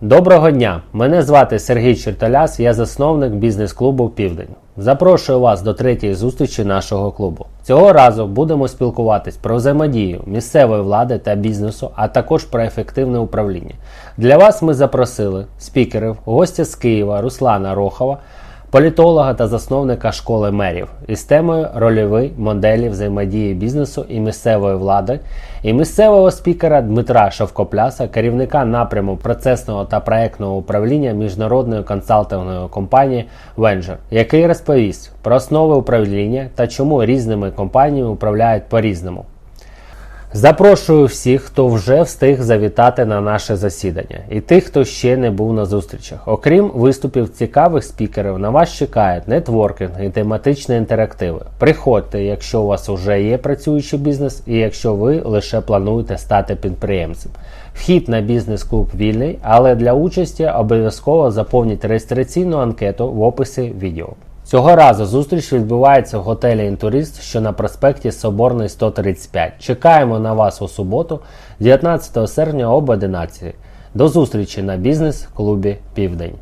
Доброго дня! Мене звати Сергій Чертоляс, я засновник бізнес-клубу Південь. Запрошую вас до третьої зустрічі нашого клубу. Цього разу будемо спілкуватись про взаємодію місцевої влади та бізнесу, а також про ефективне управління. Для вас ми запросили спікерів, гостя з Києва Руслана Рохова, політолога та засновника школи мерів із темою рольові моделі взаємодії бізнесу і місцевої влади, і місцевого спікера Дмитра Шовкопляса, керівника напряму процесного та проектного управління міжнародної консалтингової компанії Venture, який розповість про основи управління та чому різними компаніями управляють по-різному. Запрошую всіх, хто вже встиг завітати на наше засідання, і тих, хто ще не був на зустрічах. Окрім виступів цікавих спікерів, на вас чекають нетворкінг і тематичні інтерактиви. Приходьте, якщо у вас вже є працюючий бізнес, і якщо ви лише плануєте стати підприємцем. Вхід на бізнес-клуб вільний, але для участі обов'язково заповніть реєстраційну анкету в описі відео. Цього разу зустріч відбувається в готелі Інтурист, що на проспекті Соборний 135. Чекаємо на вас у суботу, 19 серпня об 11. До зустрічі на бізнес-клубі Південь.